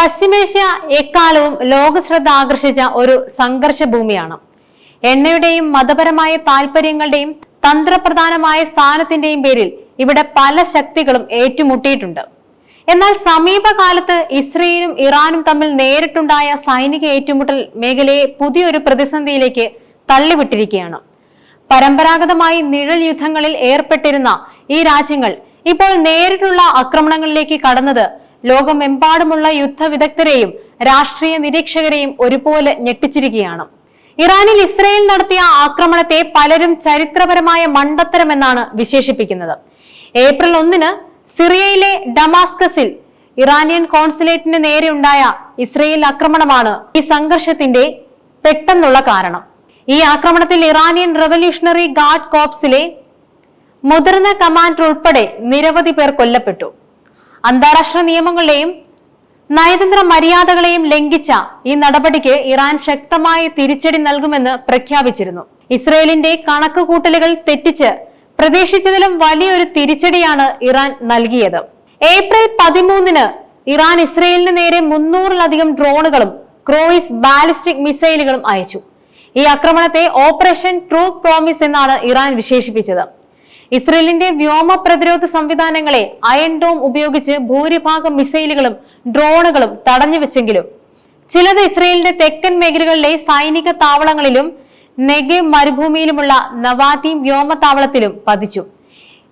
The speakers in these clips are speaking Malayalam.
പശ്ചിമേഷ്യ എക്കാലവും ലോകശ്രദ്ധ ആകർഷിച്ച ഒരു സംഘർഷ ഭൂമിയാണ് എണ്ണയുടെയും മതപരമായ താല്പര്യങ്ങളുടെയും തന്ത്രപ്രധാനമായ സ്ഥാനത്തിന്റെയും പേരിൽ ഇവിടെ പല ശക്തികളും ഏറ്റുമുട്ടിയിട്ടുണ്ട്. എന്നാൽ സമീപകാലത്ത് ഇസ്രയേലും ഇറാനും തമ്മിൽ നേരിട്ടുണ്ടായ സൈനിക ഏറ്റുമുട്ടൽ മേഖലയെ പുതിയൊരു പ്രതിസന്ധിയിലേക്ക് തള്ളിവിട്ടിരിക്കുകയാണ്. പരമ്പരാഗതമായി നിഴൽ യുദ്ധങ്ങളിൽ ഏർപ്പെട്ടിരുന്ന ഈ രാജ്യങ്ങൾ ഇപ്പോൾ നേരിട്ടുള്ള ആക്രമണങ്ങളിലേക്ക് കടന്നത് ലോകമെമ്പാടുമുള്ള യുദ്ധ വിദഗ്ധരെയും രാഷ്ട്രീയ നിരീക്ഷകരെയും ഒരുപോലെ ഞെട്ടിച്ചിരിക്കുകയാണ്. ഇറാനിൽ ഇസ്രയേൽ നടത്തിയ ആക്രമണത്തെ പലരും ചരിത്രപരമായ മണ്ടത്തരമെന്നാണ് വിശേഷിപ്പിക്കുന്നത്. ഏപ്രിൽ ഒന്നിന് സിറിയയിലെ ഡമാസ്കസിൽ ഇറാനിയൻ കോൺസുലേറ്റിന് നേരെ ഉണ്ടായ ഇസ്രയേൽ ആക്രമണമാണ് ഈ സംഘർഷത്തിന്റെ പെട്ടെന്നുള്ള കാരണം. ഈ ആക്രമണത്തിൽ ഇറാനിയൻ റവല്യൂഷണറി ഗാർഡ് കോപ്സിലെ മുതിർന്ന കമാൻഡർ ഉൾപ്പെടെ നിരവധി പേർ കൊല്ലപ്പെട്ടു. അന്താരാഷ്ട്ര നിയമങ്ങളെയും നയതന്ത്ര മര്യാദകളെയും ലംഘിച്ച ഈ നടപടിക്ക് ഇറാൻ ശക്തമായ തിരിച്ചടി നൽകുമെന്ന് പ്രഖ്യാപിച്ചിരുന്നു. ഇസ്രയേലിന്റെ കണക്കുകൂട്ടലുകൾ തെറ്റിച്ച് പ്രതീക്ഷിച്ചതിലും വലിയൊരു തിരിച്ചടിയാണ് ഇറാൻ നൽകിയത്. ഏപ്രിൽ പതിമൂന്നിന് ഇറാൻ ഇസ്രയേലിന് നേരെ മുന്നൂറിലധികം ഡ്രോണുകളും ക്രോയിസ് ബാലിസ്റ്റിക് മിസൈലുകളും അയച്ചു. ഈ ആക്രമണത്തെ ഓപ്പറേഷൻ ട്രൂ പ്രോമിസ് എന്നാണ് ഇറാൻ വിശേഷിപ്പിച്ചത്. ഇസ്രയേലിന്റെ വ്യോമ പ്രതിരോധ സംവിധാനങ്ങളെ അയൺ ഡോം ഉപയോഗിച്ച് ഭൂരിഭാഗം മിസൈലുകളും ഡ്രോണുകളും തടഞ്ഞുവെച്ചെങ്കിലും ചിലത് ഇസ്രയേലിന്റെ തെക്കൻ മേഖലകളിലെ സൈനിക താവളങ്ങളിലും നെഗെ മരുഭൂമിയിലുമുള്ള നവാതീം വ്യോമതാവളത്തിലും പതിച്ചു.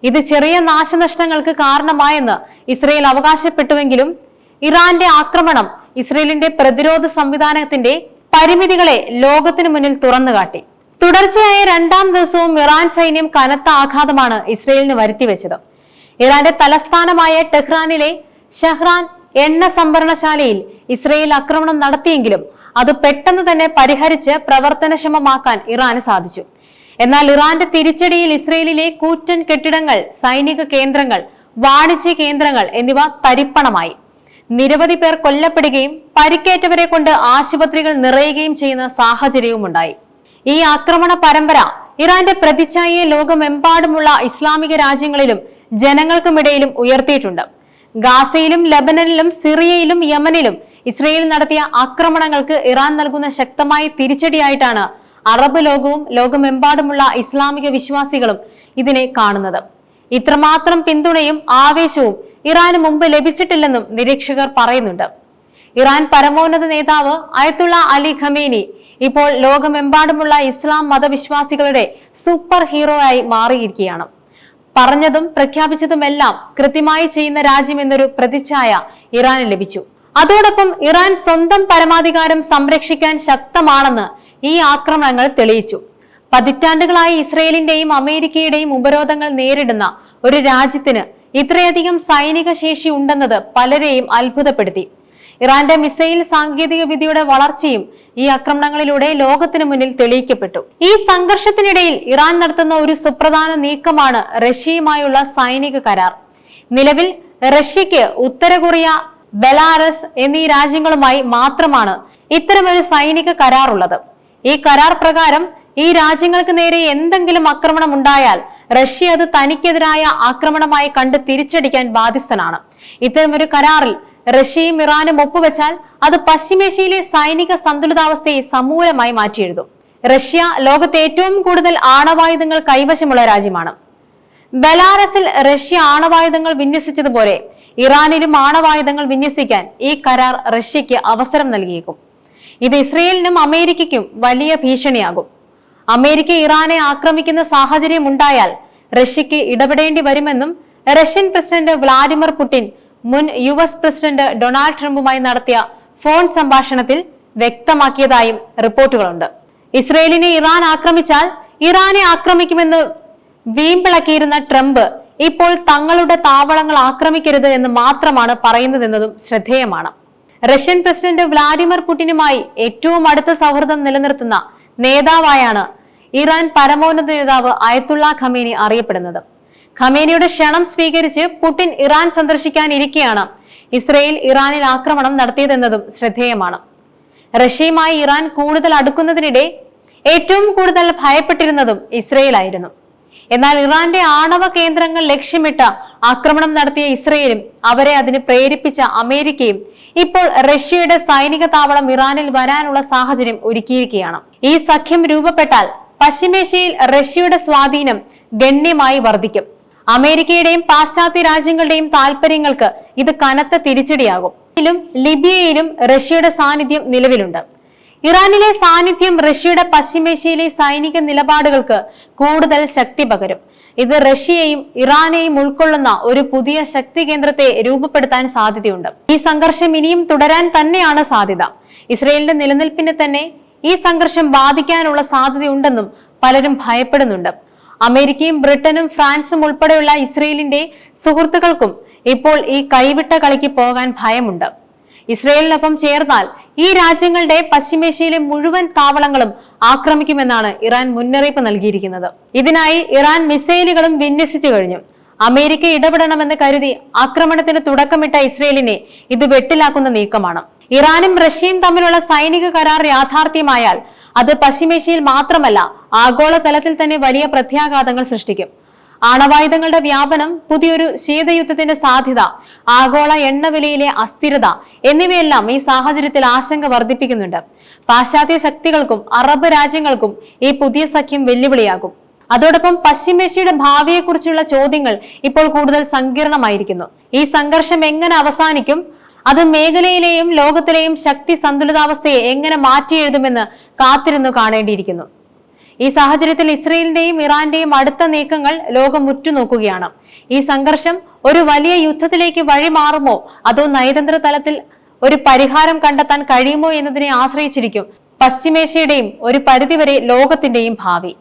ഇത് ചെറിയ നാശനഷ്ടങ്ങൾക്ക് കാരണമായെന്ന് ഇസ്രയേൽ അവകാശപ്പെട്ടുവെങ്കിലും ഇറാന്റെ ആക്രമണം ഇസ്രയേലിന്റെ പ്രതിരോധ സംവിധാനത്തിന്റെ പരിമിതികളെ ലോകത്തിനു മുന്നിൽ തുറന്നുകാട്ടി. തുടർച്ചയായ രണ്ടാം ദിവസവും ഇറാൻ സൈന്യം കനത്ത ആഘാതമാണ് ഇസ്രയേലിന് വരുത്തിവെച്ചത്. ഇറാന്റെ തലസ്ഥാനമായ ടെഹ്റാനിലെ ഷഹ്റാൻ എണ്ണ സംഭരണശാലയിൽ ഇസ്രയേൽ ആക്രമണം നടത്തിയെങ്കിലും അത് പെട്ടെന്ന് തന്നെ പരിഹരിച്ച് പ്രവർത്തനക്ഷമമാക്കാൻ ഇറാന് സാധിച്ചു. എന്നാൽ ഇറാന്റെ തിരിച്ചടിയിൽ ഇസ്രയേലിലെ കൂറ്റൻ കെട്ടിടങ്ങൾ സൈനിക കേന്ദ്രങ്ങൾ വാണിജ്യ കേന്ദ്രങ്ങൾ എന്നിവ തരിപ്പണമായി. നിരവധി പേർ കൊല്ലപ്പെടുകയും പരിക്കേറ്റവരെ കൊണ്ട് ആശുപത്രികൾ നിറയുകയും ചെയ്യുന്ന സാഹചര്യവും ഉണ്ടായി ഈ ആക്രമണ പരമ്പര ഇറാന്റെ പ്രതിച്ഛായയെ ലോകമെമ്പാടുമുള്ള ഇസ്ലാമിക രാജ്യങ്ങളിലും ജനങ്ങൾക്കുമിടയിലും ഉയർത്തിയിട്ടുണ്ട്. ഗാസയിലും ലബനനിലും സിറിയയിലും യമനിലും ഇസ്രയേൽ നടത്തിയ ആക്രമണങ്ങൾക്ക് ഇറാൻ നൽകുന്ന ശക്തമായ തിരിച്ചടിയായിട്ടാണ് അറബ് ലോകവും ലോകമെമ്പാടുമുള്ള ഇസ്ലാമിക വിശ്വാസികളും ഇതിനെ കാണുന്നത്. ഇത്രമാത്രം പിന്തുണയും ആവേശവും ഇറാന് മുമ്പ് ലഭിച്ചിട്ടില്ലെന്നും നിരീക്ഷകർ പറയുന്നുണ്ട്. ഇറാൻ പരമോന്നത നേതാവ് അയത്തുള്ള അലി ഖമേനി ഇപ്പോൾ ലോകമെമ്പാടുമുള്ള ഇസ്ലാം മതവിശ്വാസികളുടെ സൂപ്പർ ഹീറോ ആയി മാറിയിരിക്കുകയാണ്. പറഞ്ഞതും പ്രഖ്യാപിച്ചതുമെല്ലാം കൃത്യമായി ചെയ്യുന്ന രാജ്യം എന്നൊരു പ്രതിച്ഛായ ഇറാന് ലഭിച്ചു. അതോടൊപ്പം ഇറാൻ സ്വന്തം പരമാധികാരം സംരക്ഷിക്കാൻ ശക്തമാണെന്ന് ഈ ആക്രമണങ്ങൾ തെളിയിച്ചു. പതിറ്റാണ്ടുകളായി ഇസ്രയേലിന്റെയും അമേരിക്കയുടെയും ഉപരോധങ്ങൾ നേരിടുന്ന ഒരു രാജ്യത്തിന് ഇത്രയധികം സൈനിക ശേഷി ഉണ്ടെന്നത് പലരെയും അത്ഭുതപ്പെടുത്തി. ഇറാന്റെ മിസൈൽ സാങ്കേതിക വിദ്യയുടെ വളർച്ചയും ഈ ആക്രമണങ്ങളിലൂടെ ലോകത്തിനു മുന്നിൽ തെളിയിക്കപ്പെട്ടു. ഈ സംഘർഷത്തിനിടയിൽ ഇറാൻ നടത്തുന്ന ഒരു സുപ്രധാന നീക്കമാണ് റഷ്യയുമായുള്ള സൈനിക കരാർ. നിലവിൽ റഷ്യക്ക് ഉത്തര കൊറിയ ബെലാറസ് എന്നീ രാജ്യങ്ങളുമായി മാത്രമാണ് ഇത്തരമൊരു സൈനിക കരാർ ഉള്ളത് ഈ കരാർ പ്രകാരം ഈ രാജ്യങ്ങൾക്ക് നേരെ എന്തെങ്കിലും ആക്രമണം ഉണ്ടായാൽ റഷ്യ അത് തനിക്കെതിരായ ആക്രമണമായി കണ്ട് തിരിച്ചടിക്കാൻ ബാധ്യസ്ഥനാണ്. ഇത്തരമൊരു കരാറിൽ റഷ്യയും ഇറാനും ഒപ്പുവെച്ചാൽ അത് പശ്ചിമേഷ്യയിലെ സൈനിക സന്തുലിതാവസ്ഥയെ സമൂലമായി മാറ്റിയെഴുതും. റഷ്യ ലോകത്തെ ഏറ്റവും കൂടുതൽ ആണവായുധങ്ങൾ കൈവശമുള്ള രാജ്യമാണ്. ബലാറസിൽ റഷ്യ ആണവായുധങ്ങൾ വിന്യസിച്ചതുപോലെ ഇറാനിലും ആണവായുധങ്ങൾ വിന്യസിക്കാൻ ഈ കരാർ റഷ്യക്ക് അവസരം നൽകിയേക്കും. ഇത് ഇസ്രയേലിനും അമേരിക്കയ്ക്കും വലിയ ഭീഷണിയാകും. അമേരിക്ക ഇറാനെ ആക്രമിക്കുന്ന സാഹചര്യം ഉണ്ടായാൽ റഷ്യക്ക് ഇടപെടേണ്ടി വരുമെന്നും റഷ്യൻ പ്രസിഡന്റ് വ്ളാഡിമിർ പുടിൻ മുൻ യു എസ് പ്രസിഡന്റ് ഡൊണാൾഡ് ട്രംപുമായി നടത്തിയ ഫോൺ സംഭാഷണത്തിൽ വ്യക്തമാക്കിയതായും റിപ്പോർട്ടുകളുണ്ട്. ഇസ്രയേലിനെ ഇറാൻ ആക്രമിച്ചാൽ ഇറാനെ ആക്രമിക്കുമെന്ന് വീമ്പിളക്കിയിരുന്ന ട്രംപ് ഇപ്പോൾ തങ്ങളുടെ താവളങ്ങൾ ആക്രമിക്കരുത് എന്ന് മാത്രമാണ് പറയുന്നതെന്നതും ശ്രദ്ധേയമാണ്. റഷ്യൻ പ്രസിഡന്റ് വ്ളാഡിമിർ പുടിനുമായി ഏറ്റവും അടുത്ത സൗഹൃദം നിലനിർത്തുന്ന നേതാവായാണ് ഇറാൻ പരമോന്നത നേതാവ് അയത്തുള്ള ഖമേനി അറിയപ്പെടുന്നത്. ഖമേനിയുടെ ക്ഷണം സ്വീകരിച്ച് പുടിൻ ഇറാൻ സന്ദർശിക്കാനിരിക്കെയാണ് ഇസ്രയേൽ ഇറാനിൽ ആക്രമണം നടത്തിയതെന്നതും ശ്രദ്ധേയമാണ്. റഷ്യയുമായി ഇറാൻ കൂടുതൽ അടുക്കുന്നതിനിടെ ഏറ്റവും കൂടുതൽ ഭയപ്പെട്ടിരുന്നതും ഇസ്രയേൽ ആയിരുന്നു എന്നാൽ ഇറാന്റെ ആണവ കേന്ദ്രങ്ങൾ ലക്ഷ്യമിട്ട ആക്രമണം നടത്തിയ ഇസ്രയേലും അവരെ അതിന് പ്രേരിപ്പിച്ച അമേരിക്കയും ഇപ്പോൾ റഷ്യയുടെ സൈനിക താവളം ഇറാനിൽ വരാനുള്ള സാഹചര്യം ഒരുക്കിയിരിക്കുകയാണ്. ഈ സഖ്യം രൂപപ്പെട്ടാൽ പശ്ചിമേഷ്യയിൽ റഷ്യയുടെ സ്വാധീനം ഗണ്യമായി വർദ്ധിക്കും. അമേരിക്കയുടെയും പാശ്ചാത്യ രാജ്യങ്ങളുടെയും താൽപര്യങ്ങൾക്ക് ഇത് കനത്ത തിരിച്ചടിയാകും. ിലും ലിബിയയിലും റഷ്യയുടെ സാന്നിധ്യം നിലവിലുണ്ട്. ഇറാനിലെ സാന്നിധ്യം റഷ്യയുടെ പശ്ചിമേഷ്യയിലെ സൈനിക നിലപാടുകൾക്ക് കൂടുതൽ ശക്തി പകരും. ഇത് റഷ്യയെയും ഇറാനെയും ഉൾക്കൊള്ളുന്ന ഒരു പുതിയ ശക്തി കേന്ദ്രത്തെ രൂപപ്പെടുത്താൻ സാധ്യതയുണ്ട്. ഈ സംഘർഷം ഇനിയും തുടരാൻ തന്നെയാണ് സാധ്യത. ഇസ്രയേലിന്റെ നിലനിൽപ്പിനെ തന്നെ ഈ സംഘർഷം ബാധിക്കാനുള്ള സാധ്യതയുണ്ടെന്നും പലരും ഭയപ്പെടുന്നുണ്ട്. അമേരിക്കയും ബ്രിട്ടനും ഫ്രാൻസും ഉൾപ്പെടെയുള്ള ഇസ്രയേലിന്റെ സുഹൃത്തുക്കൾക്കും ഇപ്പോൾ ഈ കൈവിട്ട കളിക്ക് പോകാൻ ഭയമുണ്ട്. ഇസ്രയേലിനൊപ്പം ചേർന്നാൽ ഈ രാജ്യങ്ങളുടെ പശ്ചിമേഷ്യയിലെ മുഴുവൻ താവളങ്ങളും ആക്രമിക്കുമെന്നാണ് ഇറാൻ മുന്നറിയിപ്പ് നൽകിയിരിക്കുന്നത്. ഇതിനായി ഇറാൻ മിസൈലുകളും വിന്യസിച്ചു കഴിഞ്ഞു. അമേരിക്ക ഇടപെടണമെന്ന് കരുതി ആക്രമണത്തിന് തുടക്കമിട്ട ഇസ്രയേലിനെ ഇത് വെട്ടിലാക്കുന്ന നീക്കമാണ്. ഇറാനും റഷ്യയും തമ്മിലുള്ള സൈനിക കരാർ യാഥാർത്ഥ്യമായാൽ അത് പശ്ചിമേഷ്യയിൽ മാത്രമല്ല ആഗോളതലത്തിൽ തന്നെ വലിയ പ്രത്യാഘാതങ്ങൾ സൃഷ്ടിക്കും. ആണവായുധങ്ങളുടെ വ്യാപനം പുതിയൊരു ശീതയുദ്ധത്തിന്റെ സാധ്യത ആഗോള എണ്ണവിലയിലെ അസ്ഥിരത എന്നിവയെല്ലാം ഈ സാഹചര്യത്തിൽ ആശങ്ക വർദ്ധിപ്പിക്കുന്നുണ്ട്. പാശ്ചാത്യ ശക്തികൾക്കും അറബ് രാജ്യങ്ങൾക്കും ഈ പുതിയ സഖ്യം വെല്ലുവിളിയാകും. അതോടൊപ്പം പശ്ചിമേഷ്യയുടെ ഭാവിയെക്കുറിച്ചുള്ള ചോദ്യങ്ങൾ ഇപ്പോൾ കൂടുതൽ സങ്കീർണമായിരിക്കുന്നു. ഈ സംഘർഷം എങ്ങനെ അവസാനിക്കും? അത് മേഖലയിലെയും ലോകത്തിലെയും ശക്തി സന്തുലിതാവസ്ഥയെ എങ്ങനെ മാറ്റിയെഴുതുമെന്ന് കാത്തിരുന്നു കാണേണ്ടിയിരിക്കുന്നു. ഈ സാഹചര്യത്തിൽ ഇസ്രയേലിന്റെയും ഇറാന്റെയും അടുത്ത നീക്കങ്ങൾ ലോകം ഉറ്റുനോക്കുകയാണ്. ഈ സംഘർഷം ഒരു വലിയ യുദ്ധത്തിലേക്ക് വഴി മാറുമോ? അതോ നയതന്ത്ര തലത്തിൽ ഒരു പരിഹാരം കണ്ടെത്താൻ കഴിയുമോ എന്നതിനെ ആശ്രയിച്ചിരിക്കും പശ്ചിമേഷ്യയുടെയും ഒരു പരിധിവരെ ലോകത്തിന്റെയും ഭാവി.